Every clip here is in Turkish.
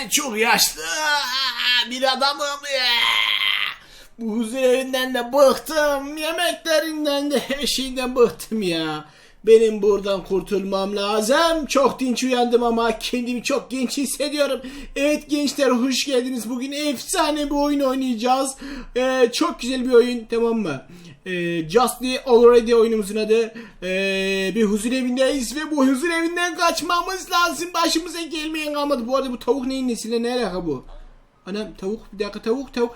Ben çok yaşlı bir adamım. Bu huzur evinden de bıktım. Yemeklerinden de her şeyden bıktım ya. Benim buradan kurtulmam lazım. Çok dinç uyandım ama kendimi çok genç hissediyorum. Evet gençler hoş geldiniz. Bugün efsane bir oyun oynayacağız. Ee, çok güzel bir oyun tamam mı? Ee, Justly Already oyunumuzun adı. Ee, bir huzur evindeyiz ve bu huzur evinden kaçmamız lazım. Başımıza gelmeyen kalmadı. Bu arada bu tavuk neyin nesine ne alaka bu? Anam tavuk bir dakika tavuk tavuk.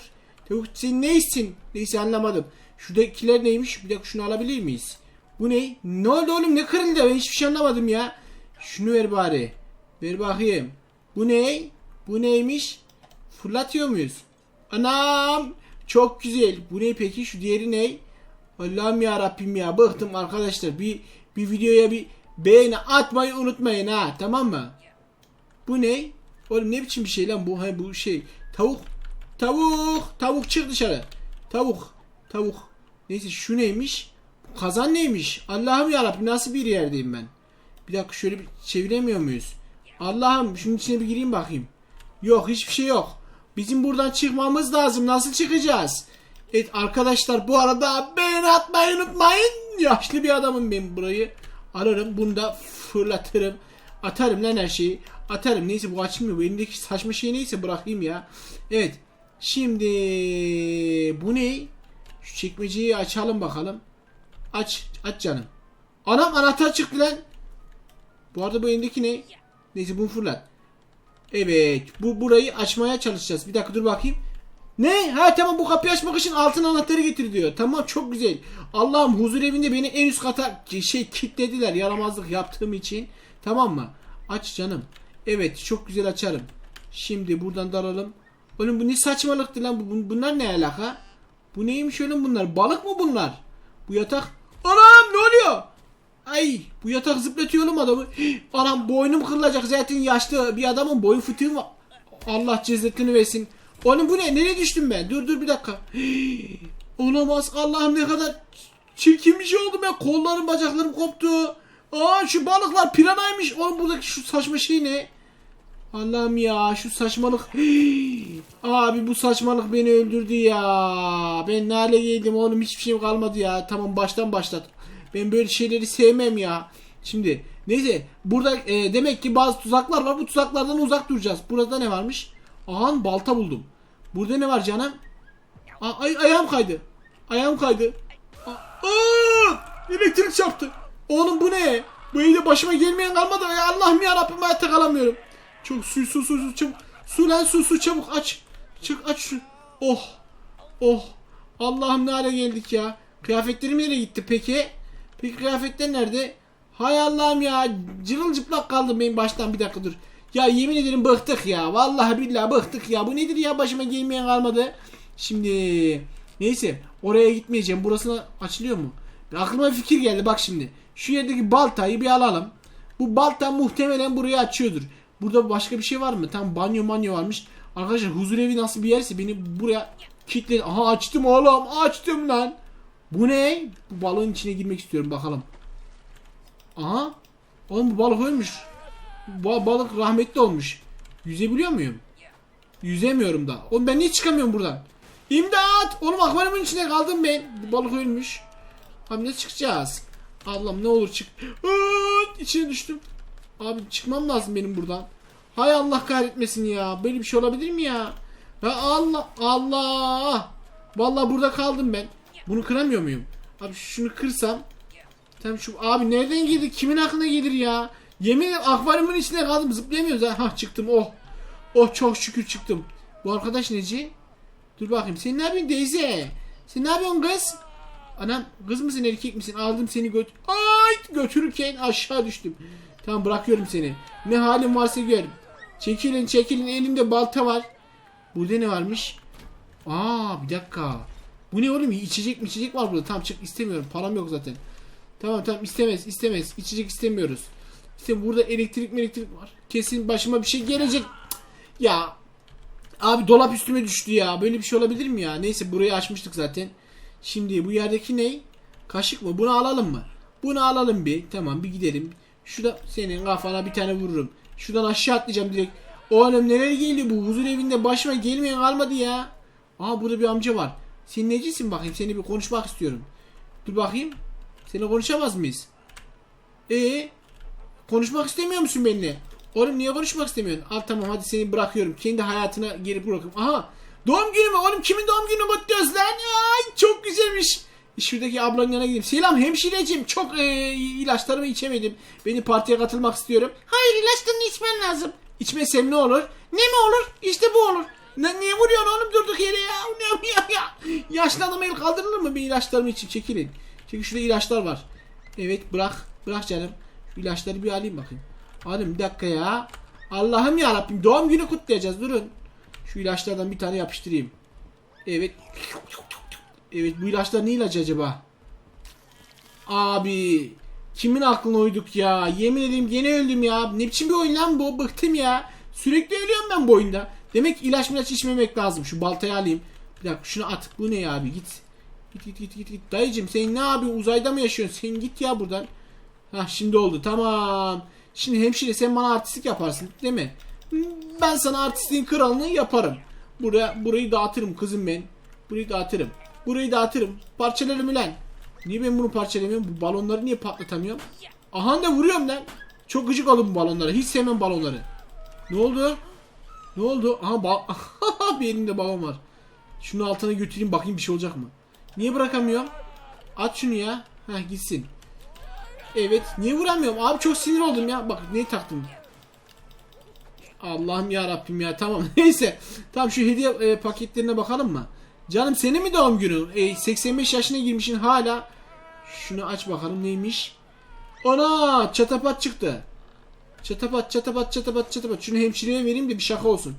Tavuk sen neysin? Neyse anlamadım. Şuradakiler neymiş? Bir dakika şunu alabilir miyiz? Bu ne? Ne oldu oğlum ne kırıldı? Ben hiçbir şey anlamadım ya. Şunu ver bari. Ver bakayım. Bu ne? Bu neymiş? Fırlatıyor muyuz? Anam! Çok güzel. Bu ne peki? Şu diğeri ne? Allah'ım ya Rabbim ya. Bıktım arkadaşlar. Bir bir videoya bir beğeni atmayı unutmayın ha. Tamam mı? Bu ne? Oğlum ne biçim bir şey lan bu? Ha bu şey. Tavuk. Tavuk. Tavuk çık dışarı. Tavuk. Tavuk. Neyse şu neymiş? Kazan neymiş? Allah'ım yarabbim nasıl bir yerdeyim ben? Bir dakika şöyle bir çeviremiyor muyuz? Allah'ım şunun içine bir gireyim bakayım. Yok hiçbir şey yok. Bizim buradan çıkmamız lazım. Nasıl çıkacağız? Evet arkadaşlar bu arada beğeni atmayı unutmayın. Yaşlı bir adamım ben burayı. Ararım bunu da fırlatırım. Atarım lan her şeyi. Atarım. Neyse bu açılmıyor. Bu elindeki saçma şey neyse bırakayım ya. Evet. Şimdi bu ne? Şu çekmeceyi açalım bakalım. Aç. Aç canım. Anam anahtar çıktı lan. Bu arada bu elindeki ne? Neyse bunu fırlat. Evet. Bu burayı açmaya çalışacağız. Bir dakika dur bakayım. Ne? Ha tamam bu kapıyı açmak için altın anahtarı getir diyor. Tamam çok güzel. Allah'ım huzur evinde beni en üst kata şey kilitlediler yaramazlık yaptığım için. Tamam mı? Aç canım. Evet çok güzel açarım. Şimdi buradan dalalım. Oğlum bu ne saçmalıktı lan bu, bu- bunlar ne alaka? Bu neymiş oğlum bunlar? Balık mı bunlar? Bu yatak. Anam ne oluyor? Ay bu yatak zıplatıyor oğlum adamı. Anam boynum kırılacak zaten yaşlı bir adamın boyun fıtığı var. Allah cezzetini versin. Oğlum bu ne? Nereye düştüm ben? Dur dur bir dakika. Olamaz. Allah'ım ne kadar çirkin bir şey oldu ben. Kollarım bacaklarım koptu. Aa şu balıklar piranaymış. Oğlum buradaki şu saçma şey ne? Allah'ım ya şu saçmalık. Abi bu saçmalık beni öldürdü ya. Ben ne hale geldim oğlum hiçbir şeyim kalmadı ya. Tamam baştan başlat. Ben böyle şeyleri sevmem ya. Şimdi neyse burada e, demek ki bazı tuzaklar var. Bu tuzaklardan uzak duracağız. Burada ne varmış? Aha balta buldum. Burada ne var canım? Aa, ay, ayağım kaydı. Ayağım kaydı. Aa, elektrik çarptı. Oğlum bu ne? Bu evde başıma gelmeyen kalmadı. Allah'ım ya Rabbim hayatta kalamıyorum. Çok su su su su çabuk. Su lan su su çabuk aç. Çık aç şu. Oh. Oh. Allah'ım ne hale geldik ya. Kıyafetlerim nereye gitti peki? Peki kıyafetler nerede? Hay Allah'ım ya. Cırılcıplak kaldım benim baştan bir dakika dur. Ya yemin ederim bıktık ya. Vallahi billahi bıktık ya. Bu nedir ya başıma gelmeyen kalmadı. Şimdi neyse oraya gitmeyeceğim. Burasına açılıyor mu? Bir aklıma bir fikir geldi bak şimdi. Şu yerdeki baltayı bir alalım. Bu balta muhtemelen burayı açıyordur. Burada başka bir şey var mı? Tam banyo manyo varmış. Arkadaşlar huzur evi nasıl bir yerse beni buraya kilitledi. Aha açtım oğlum açtım lan. Bu ne? Bu balığın içine girmek istiyorum bakalım. Aha. Oğlum bu balık ölmüş. Bu balık rahmetli olmuş. Yüzebiliyor muyum? Yüzemiyorum da. Oğlum ben niye çıkamıyorum buradan? İmdat! Oğlum akvaryumun içine kaldım ben. Bu balık ölmüş. Abi nasıl çıkacağız? Allah'ım ne olur çık. Aa, içine düştüm. Abi çıkmam lazım benim buradan. Hay Allah kahretmesin ya. Böyle bir şey olabilir mi ya? Ya Allah Allah. Vallahi burada kaldım ben. Bunu kıramıyor muyum? Abi şunu kırsam. Tamam şu abi nereden girdi? Kimin aklına gelir ya? Yemin ederim akvaryumun içine kaldım zıplayamıyoruz ha. Hah çıktım oh. Oh çok şükür çıktım. Bu arkadaş neci? Dur bakayım. Sen ne yapıyorsun Deyze? Sen ne yapıyorsun kız? Anam kız mısın erkek misin? Aldım seni göt Ay götürürken aşağı düştüm. Tamam bırakıyorum seni. Ne halin varsa gör. Çekilin çekilin elimde balta var. Burada ne varmış? Aa bir dakika. Bu ne oğlum? İçecek mi içecek var burada. Tamam çık istemiyorum. Param yok zaten. Tamam tamam istemez istemez. İçecek istemiyoruz. İşte burada elektrik elektrik var. Kesin başıma bir şey gelecek. Ya Abi dolap üstüme düştü ya. Böyle bir şey olabilir mi ya? Neyse burayı açmıştık zaten. Şimdi bu yerdeki ne? Kaşık mı? Bunu alalım mı? Bunu alalım bir. Tamam bir gidelim. Şurada senin kafana bir tane vururum. Şuradan aşağı atlayacağım direkt. Oğlum neler geliyor bu huzur evinde başıma gelmeyen kalmadı ya. Aa burada bir amca var. Sen necisin bakayım seni bir konuşmak istiyorum. Dur bakayım. Seni konuşamaz mıyız? Ee, konuşmak istemiyor musun benimle? Oğlum niye konuşmak istemiyorsun? Al tamam hadi seni bırakıyorum. Kendi hayatına geri bırakıyorum. Aha doğum günü mü? Oğlum kimin doğum günü kutluyoruz lan? Ay çok güzelmiş. Şuradaki ablanın yanına gideyim. Selam hemşireciğim. Çok e, ilaçlarımı içemedim. Beni partiye katılmak istiyorum. Hayır ilaçlarını içmen lazım. İçmesem ne olur? Ne mi olur? İşte bu olur. Ne, niye vuruyorsun oğlum durduk yere ya? Ne ya, ya? Yaşlı adama el kaldırılır mı? Bir ilaçlarımı için çekilin. Çünkü şurada ilaçlar var. Evet bırak. Bırak canım. Şu ilaçları bir alayım bakayım. Alayım bir dakika ya. Allah'ım ya Rabbim doğum günü kutlayacağız durun. Şu ilaçlardan bir tane yapıştırayım. Evet. Evet bu ilaçlar ne ilacı acaba? Abi kimin aklına uyduk ya? Yemin ederim gene öldüm ya. Ne biçim bir oyun lan bu? Bıktım ya. Sürekli ölüyorum ben bu oyunda. Demek ilaç milaç içmemek lazım. Şu baltayı alayım. Bir dakika şunu at. Bu ne ya abi git. Git git git git git. Dayıcım sen ne yapıyorsun? Uzayda mı yaşıyorsun? Sen git ya buradan. Hah şimdi oldu tamam. Şimdi hemşire sen bana artistlik yaparsın değil mi? Ben sana artistliğin kralını yaparım. Buraya, burayı dağıtırım kızım ben. Burayı dağıtırım. Burayı dağıtırım. Parçalarım ulan. Niye ben bunu parçalamıyorum? Bu balonları niye patlatamıyorum? Aha da vuruyorum lan. Çok gıcık oldum bu balonlara. Hiç sevmem balonları. Ne oldu? Ne oldu? Aha bal bir elimde balon var. Şunu altına götüreyim bakayım bir şey olacak mı? Niye bırakamıyorum? At şunu ya. Heh gitsin. Evet. Niye vuramıyorum? Abi çok sinir oldum ya. Bak neyi taktım. Allah'ım ya Rabbim ya. Tamam. Neyse. Tamam şu hediye e, paketlerine bakalım mı? Canım senin mi doğum günün? E, 85 yaşına girmişsin hala. Şunu aç bakalım neymiş? Ana çatapat çıktı. Çatapat çatapat çatapat çatapat. Şunu hemşireye vereyim de bir şaka olsun.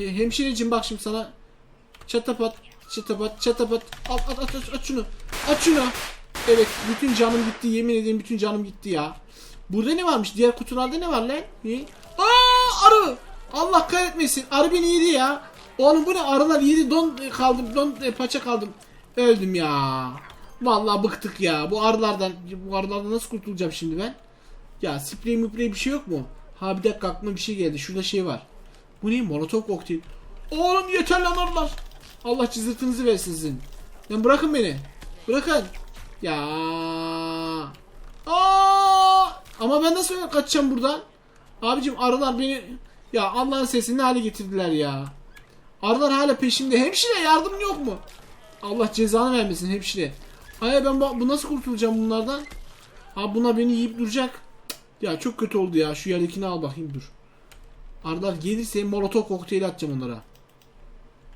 E, hemşireciğim bak şimdi sana çatapat çatapat çatapat at at at at, at şunu. At şunu. Evet bütün canım gitti yemin ederim bütün canım gitti ya. Burada ne varmış? Diğer kutularda ne var lan? Ne? Aa arı. Allah kahretmesin. Arı beni yedi ya. Oğlum bu ne arılar yedi don kaldım don e, paça kaldım. Öldüm ya. Vallahi bıktık ya. Bu arılardan bu arılardan nasıl kurtulacağım şimdi ben? Ya sprey müprey bir şey yok mu? Ha bir dakika aklıma bir şey geldi. Şurada şey var. Bu ne? Molotov kokteyl. Oğlum yeter lan arılar. Allah cızırtınızı versin sizin. Lan bırakın beni. Bırakın. Ya. Aa! Ama ben nasıl kaçacağım buradan? Abicim arılar beni ya Allah'ın sesini hale getirdiler ya. Arılar hala peşimde. Hemşire yardım yok mu? Allah cezanı vermesin hemşire. Ay ben bu, bu nasıl kurtulacağım bunlardan? Abi bunlar beni yiyip duracak. Ya çok kötü oldu ya. Şu yerdekini al bakayım dur. Arılar gelirse molotov kokteyli atacağım onlara.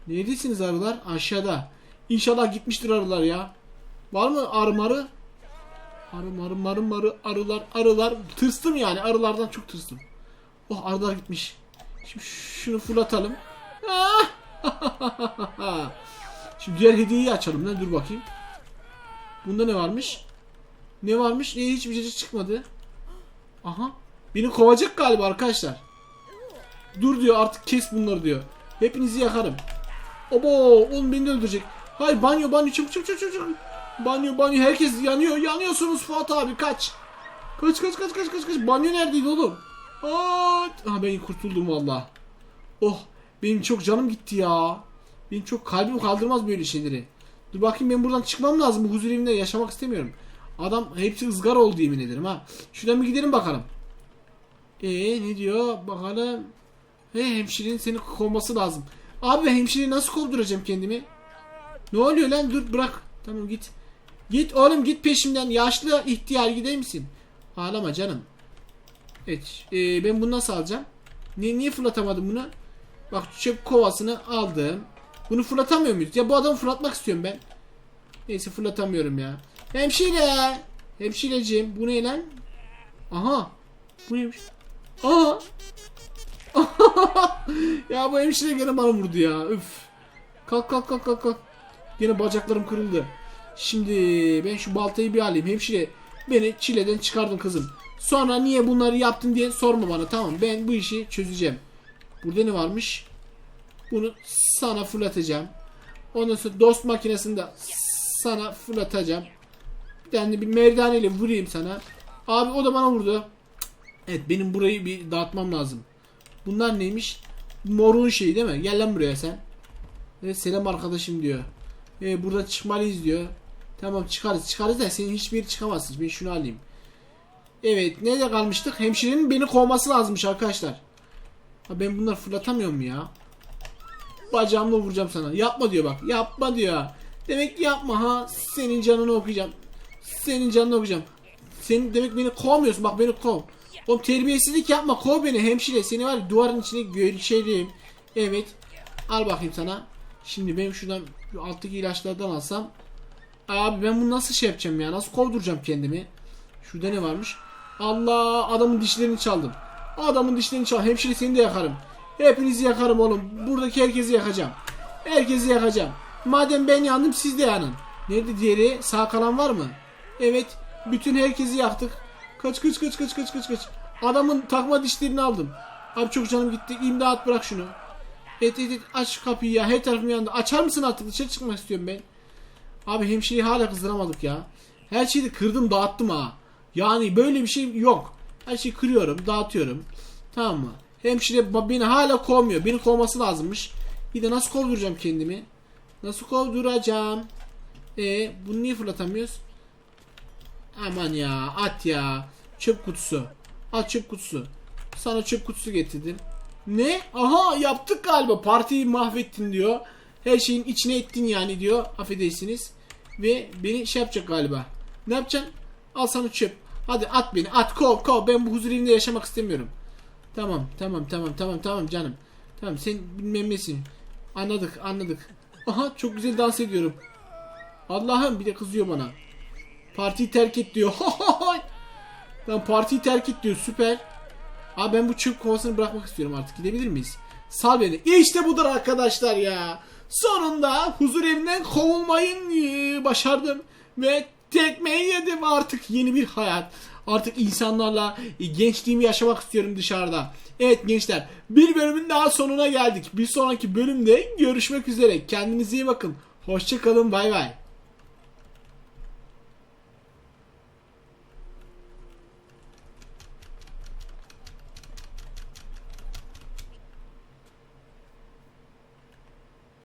Neredesiniz arılar? Aşağıda. İnşallah gitmiştir arılar ya. Var mı arı marı? Arı marı marı marı arılar arılar. Tırstım yani arılardan çok tırstım. Oh arılar gitmiş. Şimdi şunu fırlatalım. Şimdi diğer hediyeyi açalım lan dur bakayım. Bunda ne varmış? Ne varmış? Ne hiçbir şey çıkmadı. Aha. Beni kovacak galiba arkadaşlar. Dur diyor artık kes bunları diyor. Hepinizi yakarım. Obo oğlum beni de öldürecek. Hayır banyo banyo çabuk çabuk çabuk çabuk. Banyo banyo herkes yanıyor. Yanıyorsunuz Fuat abi kaç. Kaç kaç kaç kaç kaç kaç. Banyo neredeydi oğlum? Aa, ben kurtuldum valla. Oh benim çok canım gitti ya. Benim çok kalbim kaldırmaz böyle şeyleri. Dur bakayım ben buradan çıkmam lazım. Bu huzur evinde yaşamak istemiyorum. Adam hepsi ızgara oldu yemin ederim ha. Şuradan bir gidelim bakalım. Ee ne diyor bakalım. He hemşirenin seni kovması lazım. Abi hemşireyi nasıl kovduracağım kendimi? Ne oluyor lan dur bırak. Tamam git. Git oğlum git peşimden. Yaşlı ihtiyar gider misin? Ağlama canım. Evet e, ben bunu nasıl alacağım? Niye, niye fırlatamadım bunu? Bak çöp kovasını aldım. Bunu fırlatamıyor muyuz? Ya bu adamı fırlatmak istiyorum ben. Neyse fırlatamıyorum ya. Hemşire. Hemşireciğim bu ne lan? Aha. Bu neymiş? Aha. ya bu hemşire gene bana vurdu ya. Üf. Kalk kalk kalk kalk kalk. Yine bacaklarım kırıldı. Şimdi ben şu baltayı bir alayım. Hemşire beni çileden çıkardın kızım. Sonra niye bunları yaptın diye sorma bana tamam. Ben bu işi çözeceğim. Burada ne varmış? Bunu sana fırlatacağım. Ondan sonra dost makinesini de sana fırlatacağım. Tane bir merdaneyle vurayım sana. Abi o da bana vurdu. Evet benim burayı bir dağıtmam lazım. Bunlar neymiş? Morun şeyi değil mi? Gel lan buraya sen. Evet selam arkadaşım diyor. Ee, burada çıkmalıyız diyor. Tamam çıkarız çıkarız da senin hiçbir çıkamazsın. Ben şunu alayım. Evet nerede kalmıştık? Hemşirenin beni kovması lazımmış arkadaşlar. Ha, ben bunları fırlatamıyorum ya. Bacağımla vuracağım sana. Yapma diyor bak. Yapma diyor. Demek ki yapma ha. Senin canını okuyacağım. Senin canını okuyacağım. Sen demek beni kovmuyorsun. Bak beni kov. Oğlum terbiyesizlik yapma. Kov beni hemşire. Seni var duvarın içine görüşelim. Evet. Al bakayım sana. Şimdi benim şuradan şu alttaki ilaçlardan alsam. Abi ben bunu nasıl şey yapacağım ya? Nasıl kovduracağım kendimi? Şurada ne varmış? Allah adamın dişlerini çaldım. Adamın dişlerini çal. Hemşire seni de yakarım. Hepinizi yakarım oğlum. Buradaki herkesi yakacağım. Herkesi yakacağım. Madem ben yandım siz de yanın. Nerede diğeri? Sağ kalan var mı? Evet. Bütün herkesi yaktık. Kaç kaç kaç kaç kaç kaç kaç. Adamın takma dişlerini aldım. Abi çok canım gitti. İmdat bırak şunu. Et et et aç kapıyı ya. Her tarafım yandı. Açar mısın artık? Dışarı çıkmak istiyorum ben. Abi hemşireyi hala kızdıramadık ya. Her şeyi kırdım dağıttım ha. Yani böyle bir şey yok. Her şeyi kırıyorum dağıtıyorum. Tamam mı? Hemşire beni hala kovmuyor. Beni kovması lazımmış. Bir de nasıl kovduracağım kendimi? Nasıl kovduracağım? E bunu niye fırlatamıyoruz? Aman ya at ya. Çöp kutusu. At çöp kutusu. Sana çöp kutusu getirdim. Ne? Aha yaptık galiba. Partiyi mahvettin diyor. Her şeyin içine ettin yani diyor. Affedersiniz. Ve beni şey yapacak galiba. Ne yapacaksın? Al sana çöp. Hadi at beni. At kov kov. Ben bu huzur evinde yaşamak istemiyorum. Tamam tamam tamam tamam tamam canım. Tamam sen bilmem nesin. Anladık anladık. Aha çok güzel dans ediyorum. Allah'ım bir de kızıyor bana. Partiyi terk et diyor. Lan partiyi terk et diyor süper. Abi ben bu çöp kovasını bırakmak istiyorum artık. Gidebilir miyiz? Sal beni. İşte budur arkadaşlar ya. Sonunda huzur evinden kovulmayı başardım. Ve tekmeyi yedim artık yeni bir hayat. Artık insanlarla e, gençliğimi yaşamak istiyorum dışarıda. Evet gençler bir bölümün daha sonuna geldik. Bir sonraki bölümde görüşmek üzere. Kendinize iyi bakın. Hoşçakalın bay bay.